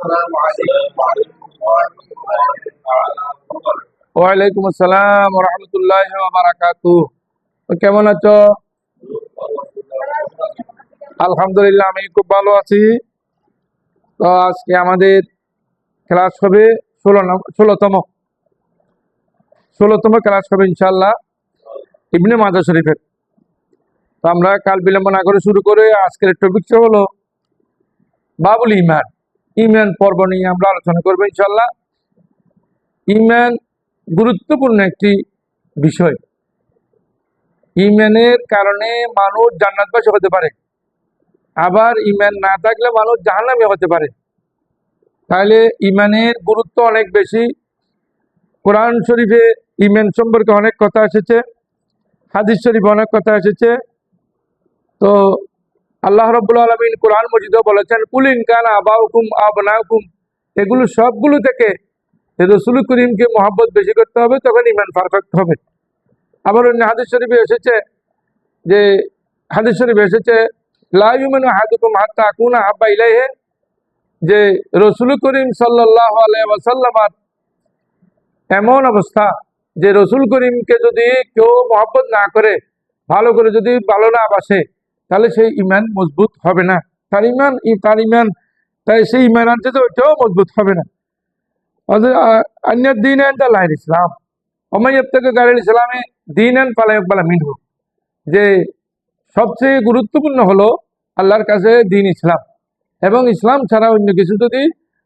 السلام عليكم وعليكم الله تعالى وبركاته ওয়ালাইকুম আসসালাম রহমতুল্লাহ বারাকাতু কেমন আছো আলহামদুলিল্লাহ আমি খুব ভালো আছি তো আজকে আমাদের ক্লাস হবে ষোলো ষোলোতম ষোলোতম ক্লাস হবে ইনশাল্লাহ ইবনে মাজা শরীফের তো আমরা কাল বিলম্ব না করে শুরু করে আজকের টপিকটা হলো বাবুল ইমান ইমান পর্ব নিয়ে আমরা আলোচনা করব ইনশাল্লাহ ইমান গুরুত্বপূর্ণ একটি বিষয়। ইমানের কারণে মানুষ জান্নাতবাসী হতে পারে। আবার ইমান না থাকলে মানুষ জাহান্নামী হতে পারে। তাহলে ইমানের গুরুত্ব অনেক বেশি। কোরআন শরীফে ইমান সম্পর্কে অনেক কথা এসেছে। হাদিস শরীফে অনেক কথা এসেছে। তো আল্লাহ রব্বুল আলমিন কোরআন মজিদও বলেছেন, কুলিন কান আবা হুকুম আবনা হুকুম এগুলো সবগুলো থেকে রসুল করিমকে মহাব্বত বেশি করতে হবে, তখন ইমান পারফেক্ট হবে। আবার অন্য হাদিস শরীফে এসেছে যে, হাদিস শরীফে এসেছে লাইমেন হাদুকুম হাত্তা আকুনা হাব্বা ইলাইহে। যে রসুল করিম সাল্লাহ আলাইসাল্লামার এমন অবস্থা যে রসুল করিমকে যদি কেউ মহব্বত না করে, ভালো করে যদি ভালো না বাসে তাহলে সেই ইমান মজবুত হবে না। তার ইমান তার ইমান, তাই সেই ইমান আনছে তো ওইটাও মজবুত হবে না। অন্যের দিন এন তা লাইন ইসলাম অমাইয়াব থেকে গাড়িল ইসলামে দিন এন পালায়ক পালা মিনহ। যে সবচেয়ে গুরুত্বপূর্ণ হলো আল্লাহর কাছে দিন ইসলাম। এবং ইসলাম ছাড়া অন্য কিছু যদি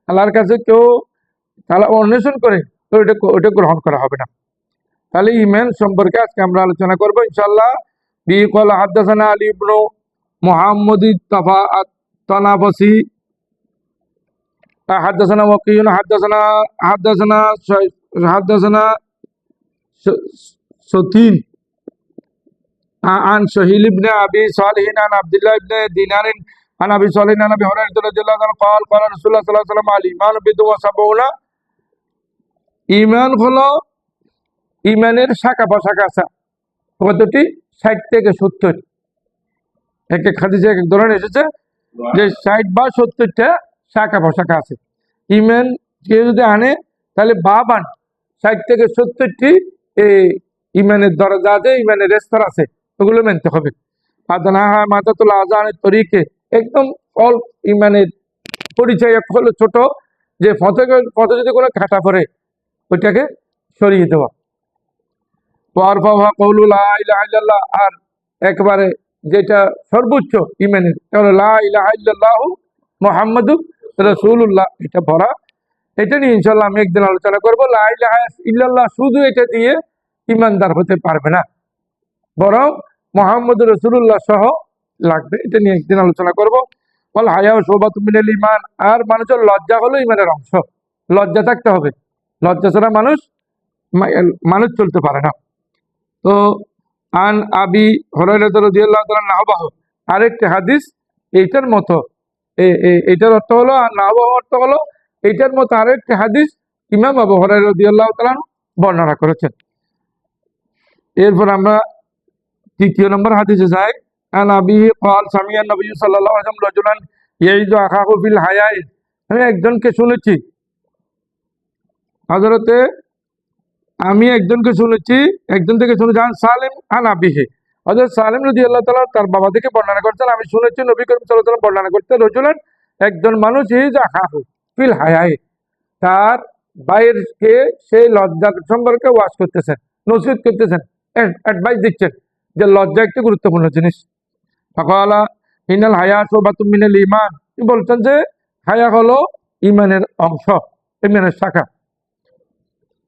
আল্লাহর কাছে কেউ তালা অন্বেষণ করে তো ওইটা ওইটা গ্রহণ করা হবে না। তাহলে ইমান সম্পর্কে আজকে আমরা আলোচনা করব ইনশাল্লাহ বি কল হাদ্দাসানা আলী ইবনু মোহাম্মদ তফা তনাফসি حدثنا وكيع حدثنا حدثنا حدثنا سوتين عن سهيل بن ابي صالح عن عبد الله بن دينار عن ابي صالح عن ابي هريره رضي الله عنه قال قال رسول الله صلى الله عليه وسلم الايمان بضع وسبعون ইমান হলো ইমানের শাখা প্রশাখা আছে কতটি ষাট থেকে সত্তর এক এক হাদিসে এক এক ধরনের এসেছে যে ষাট বা সত্তরটা শাখা পোশাখা আছে। ইমেন কেউ যদি আনে তাহলে বাপ আন। ষাট থেকে সত্তরটি এই ইমানের দরজা আছে ইমানের রেস্তর আছে ওগুলো মেনতে হবে। আদানা হ্যাঁ মাতাতুল আজানের তরিকে একদম অল্প ইমানের পরিচয় হলো ছোট যে ফতে ফতে যদি কোনো খাটা পড়ে ওইটাকে সরিয়ে দেওয়া। আর একবারে যেটা সর্বোচ্চ ইমানের মোহাম্মদ রসুল্লাহ এটা ভরা। এটা নিয়ে ইনশাল্লাহ আমি একদিন আলোচনা করব। ইল্লাল্লাহ শুধু এটা দিয়ে ইমানদার হতে পারবে না। বরং মোহাম্মদ রসুল্লাহ সহ লাগবে। এটা নিয়ে একদিন আলোচনা করব। বল হায়া সৌবাত মিনাল ইমান আর মানুষের লজ্জা হলো ইমানের অংশ। লজ্জা থাকতে হবে। লজ্জা ছাড়া মানুষ মানুষ চলতে পারে না। তো আন আবি হরাইলাহ আরেকটি হাদিস, এইটার মতো। এইটার অর্থ হলো আর নাহবাহ অর্থ হলো, এইটার মতো আরেকটি হাদিস ইমাম আবু হরাইল্লাহ তালান বর্ণনা করেছেন। এরপর আমরা তৃতীয় নম্বর হাদিসে যাই। আন আবি কল সামিয়ান নবী সাল্লাম আসলাম রজুলান হায়াই আমি একজনকে শুনেছি। হাজরতে আমি একজনকে শুনেছি, একজন থেকে শুনেছি, আন সালিম আন আবিহি। হজরত সালিম রদি আল্লাহ তালা তার বাবা থেকে বর্ণনা করছেন, আমি শুনেছি নবী করিম সাল্লাহ বর্ণনা করতেন রজুলেন একজন মানুষ এই যা হাহু ফিল হায়াই, তার বাইরকে সেই লজ্জা সম্পর্কে ওয়াজ করতেছেন, নসিহত করতেছেন অ্যাডভাইস দিচ্ছেন যে লজ্জা একটি গুরুত্বপূর্ণ জিনিস। ফকালা হিনাল হায়া সোবাতুম মিনাল ইমান বলছেন যে হায়া হলো ইমানের অংশ ইমানের শাখা।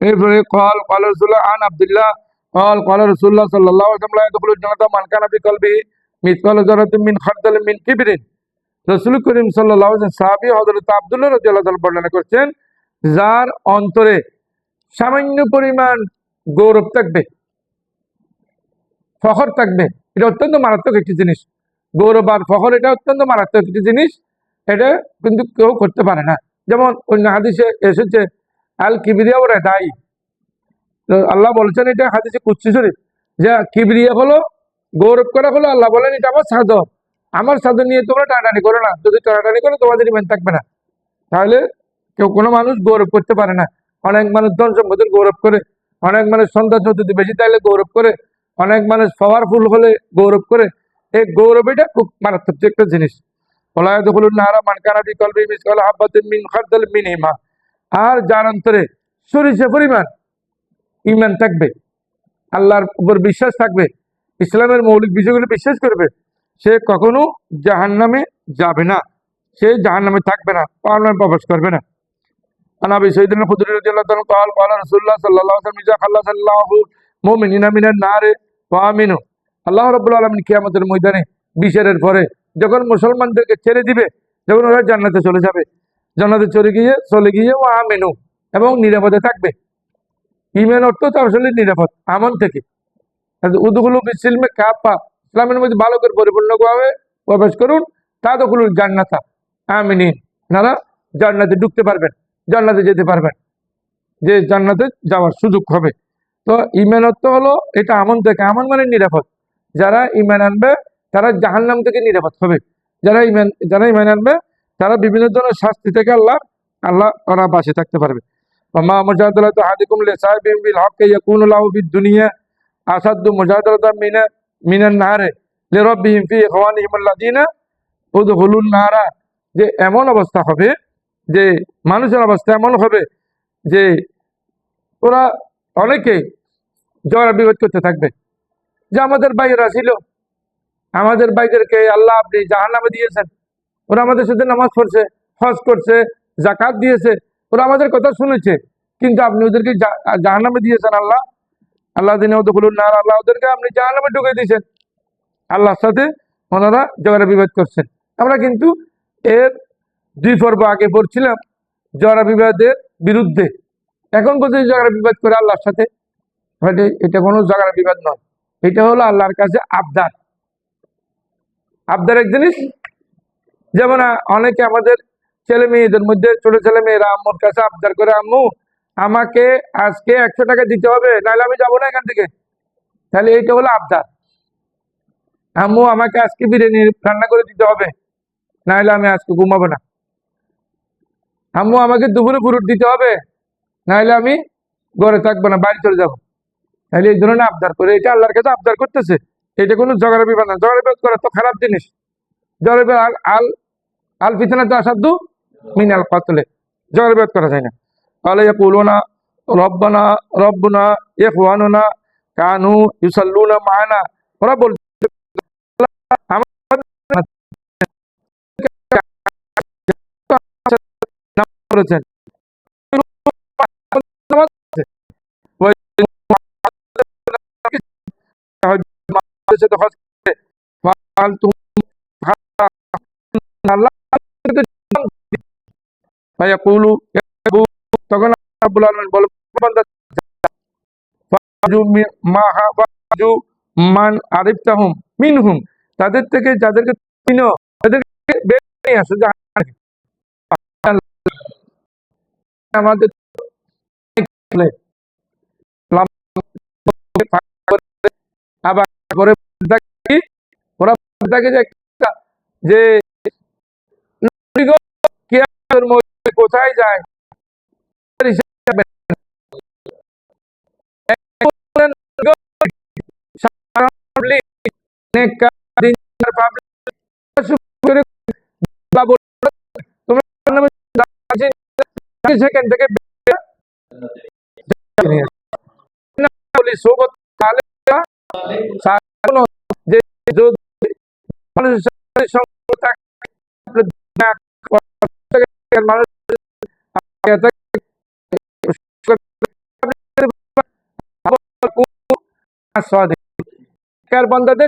এরপরে কল কল রসুল্লাহ আন আবদুল্লাহ, কল কল রসুল্লাহ সাল্লাহ জনতা কলবি মিন মিন রসুল করিম সাল্লাহ সাহাবি হজরত আবদুল্লাহ আল্লাহ বর্ণনা করছেন, যার অন্তরে সামান্য পরিমাণ গৌরব থাকবে, ফখর থাকবে, এটা অত্যন্ত মারাত্মক একটি জিনিস। গৌরব আর ফখর, এটা অত্যন্ত মারাত্মক একটি জিনিস, এটা কিন্তু কেউ করতে পারে না। যেমন অন্য হাদিসে এসেছে আল কিবিরিয়া ওরা দায়ী আল্লাহ বলছেন এটা হাদিসে কুচ্ছি শরীফ। যে কিবরিয়া হলো, গৌরব করা হলো, আল্লাহ বলেন, এটা আমার সাধন আমার সাধন নিয়ে তোমরা টানাটানি করো না। যদি টানাটানি করো তোমাদের ইমান থাকবে না। তাহলে কেউ কোনো মানুষ গৌরব করতে পারে না। অনেক মানুষ ধন সম্পদের গৌরব করে, অনেক মানুষ সন্তান সন্ততি বেশি তাইলে গৌরব করে, অনেক মানুষ পাওয়ারফুল হলে গৌরব করে। এই গৌরব এটা খুব মারাত্মক একটা জিনিস। ওলায় দখল নারা মানকানা বিকল্পে হাব্বাতিন মিন খারদাল মিন ইমান আর যার অন্তরে সরিষা পরিমাণ ইমান থাকবে আল্লাহর উপর বিশ্বাস থাকবে ইসলামের মৌলিক বিষয়গুলো বিশ্বাস করবে সে কখনো জাহান্নামে যাবে না সে জাহান্নামে থাকবে না পালনে প্রবেশ করবে না عن ابي سعيد الخدري رضي الله عنه قال قال رسول الله صلى الله عليه وسلم اذا خلص الله المؤمنين من النار وامنوا আল্লাহ রাব্বুল আলামিন কিয়ামতের ময়দানে বিচারের পরে যখন মুসলমানদেরকে ছেড়ে দিবে যখন ওরা জান্নাতে চলে যাবে জান্নাতে চলে গিয়ে চলে গিয়ে ও আমেনু এবং নিরাপদে থাকবে। ইমেন অর্থ তো আসলে নিরাপদ, আমন থেকে। উদগুলো বিসিলমে কাপা ইসলামের মধ্যে ভালো করে পরিপূর্ণভাবে প্রবেশ করুন, তা জান্নাতা। আমিনী আপনারা জান্নাতে ঢুকতে পারবেন, জান্নাতে যেতে পারবেন, যে জান্নাতে যাওয়ার সুযোগ হবে। তো ইমান অর্থ হলো এটা আমন থেকে, আমন মানে নিরাপদ। যারা ইমেন আনবে, তারা জাহান্নাম থেকে নিরাপদ হবে। যারা ইমেন যারা ইমেন আনবে তারা বিভিন্ন ধরনের শাস্তি থেকে আল্লাহ আল্লাহ ওরা বাঁচে থাকতে পারবে। মা আসাদু মিনা যে এমন অবস্থা হবে, যে মানুষের অবস্থা এমন হবে, যে ওরা অনেকে জয় বিভেদ করতে থাকবে। যে আমাদের বাইরা ছিল, আমাদের বাইদেরকে আল্লাহ আপনি জাহান্নামে দিয়েছেন। ওরা আমাদের সাথে নামাজ পড়ছে, হজ করছে জাকাত দিয়েছে, ওরা আমাদের কথা শুনেছে। কিন্তু আপনি ওদেরকে জাহান্নামে দিয়েছেন আল্লাহ। আল্লাহ দিনে না আল্লাহ ওদেরকে আপনি জাহান্নামে ঢুকে দিয়েছেন। আল্লাহর সাথে ওনারা ঝগড়া বিবাদ করছেন। আমরা কিন্তু এর দুই পর্ব আগে পড়ছিলাম ঝগড়া বিবাদের বিরুদ্ধে। এখন কোথায় ঝগড়া বিবাদ করে আল্লাহর সাথে? হয়তো এটা কোনো ঝগড়া বিবাদ নয়। এটা হলো আল্লাহর কাছে আবদার। আবদার এক জিনিস যেমন অনেকে আমাদের ছেলে মেয়েদের মধ্যে, ছোট ছেলে মেয়েরা, আম্মুর কাছে আবদার করে, আম্মু, আমাকে আজকে একশো টাকা দিতে হবে, নাহলে আমি যাব না এখান থেকে। তাহলে এইটা হলো আবদার। আম্মু, আমাকে আজকে বিরিয়ানি রান্না করে দিতে হবে, নাহলে আমি আজকে ঘুমাবো না। আম্মু, আমাকে দুপুরে ফুরুট দিতে হবে, নাহলে আমি ঘরে থাকব না, বাড়ি চলে যাব। তাহলে এই ধরনের আবদার করে, এটা আল্লাহর কাছে আবদার করতেছে। এটা কোনো ঝগড়া বিবাদ না, ঝগড়া বিবাদ করা তো খারাপ জিনিস। ঝগড়া আল আল আল ফিতনা তো আসাদু মিনাল কাতলে। ঝগড়া বিবাদ করা যায় না। তাহলে ইয়াকুলুনা, রব্বানা, রব্বুনা, ইখওয়ানুনা, কানু, ইউসাল্লুনা, মা'ানা। ওরা বলছে করেছেন তাদের থেকে যাদেরকে আমাদের আবার যে একটা যে নবীগো কিয়ামতের মধ্যে কোথায় যায় হিসাবে বললেন, নবীগো, সারা public, নেককার, দিনদার public, শুক্র বা বলল, তোমরা জাহান্নামে যাচ্ছি, সেখান থেকে সোবত যে মানুষের সঙ্গ মানুষ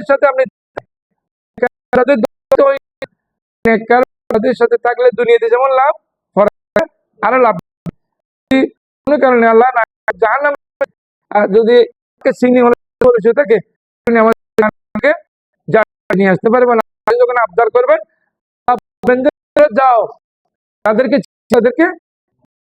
সাথে আপনি সাথে থাকলে দুনিয়াতে যেমন লাভ আরও লাভ। কোনো কারণে আল্লাহ যদি সিনি হলে থাকে নিয়ে আসতে যখন আবদার করবেন যাও। তাদেরকে তাদেরকে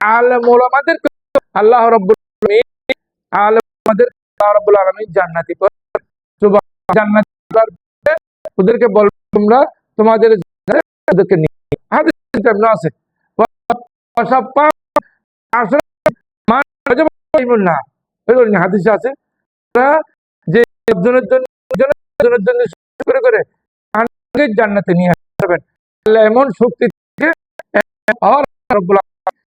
আলেম ওলামাদের আল্লাহ ওদেরকে বল, তোমরা তোমাদের নিয়ে আছে? হাদিসে জান্নাতে নিয়ে আসবেন। এমন শক্তি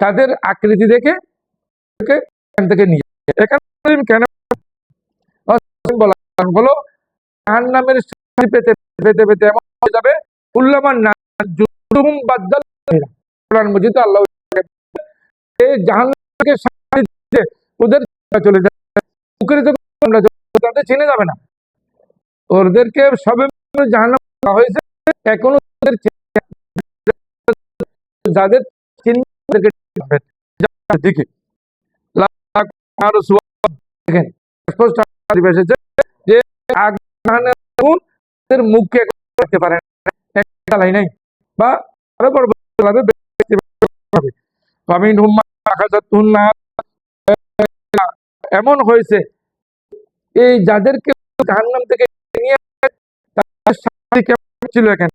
তাদের আকৃতি দেখে থেকে নিয়ে পেতে পেতে পেতে এমন হয়ে যাবে ওদের চিনে যাবে না। ওদেরকে সবে জাহান্নাম হয়েছে। এখনও যাদের স্পষ্ট মুখকে করতে নাই। বা আরও এমন হয়েছে। এই যাদেরকে জাহান্নাম থেকে নিয়ে ছিল এখানে?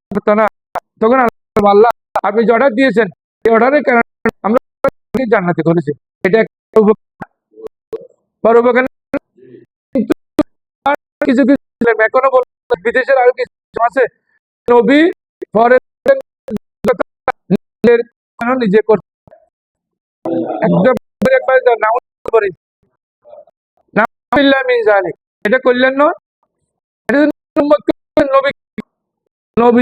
মান খয়তানা তখন আল্লাহ আপনি যে অর্ডার দিয়েছেন, এই অর্ডারের কারণে আমরা এটা উপকার। না? কিছু কিছু এখনও বল বিদেশের কিছু আছে, নবী নিজে করতে করলেন না? নবী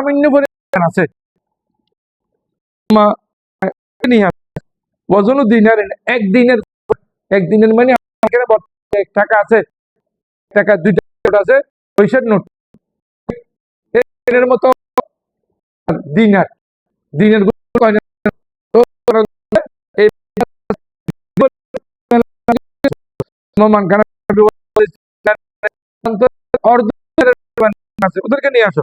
সামান্য আছে। মা নিয়ে আসে। ওজন দিনের, এক দিনের মানে এক টাকা আছে। টাকা আছে, পয়সার নোট। মতো দিনার। দিনের ওদেরকে নিয়ে আসো।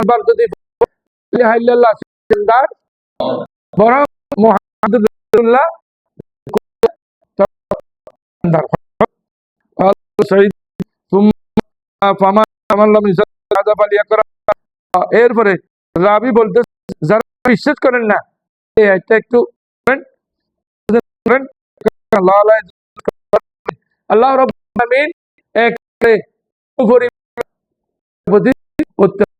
যদি বরং করা এরপরে রাবি বলতে যারা বিশ্বাস করেন না একটু। আল্লাহ অত্যাচার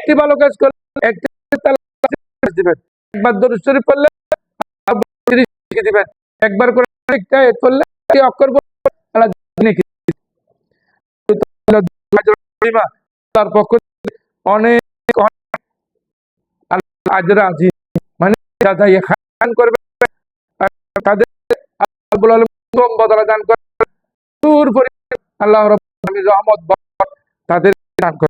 একটি ভালো কাজ করলে একবার দরুদ শরীফ পড়লে দিবেন। একবার করে করলে অক্ষর। তার পক্ষ অনেক মানে যারা করবে তাদের বদলা দান করবে আল্লাহ রহমত তাদের দান করবে।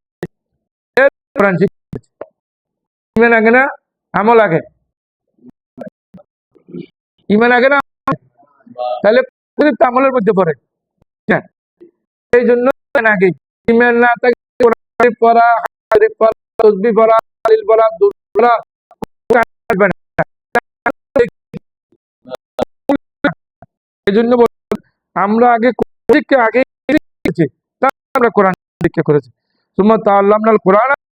কোরআন ইমান আগে না, আমল আগে। ইমান আগে না তাহলে আমলের মধ্যে পড়ে। হ্যাঁ। এই জন্য আগে। ইমান না থাকে আমরা আগে আগে আমরা কোরআন করেছি। সুম্মা তাআল্লামনা আল কোরআন।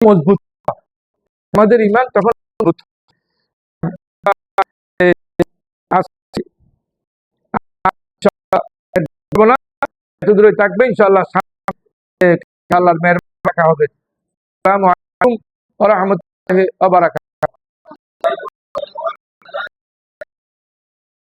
মজবুত হয়। আমাদের ইমান তখন মজবুত হয়। এ, আজকে বলব না, এত দূরে থাকবে ইনশাল্লাহ হবে আসসালামু আলাইকুম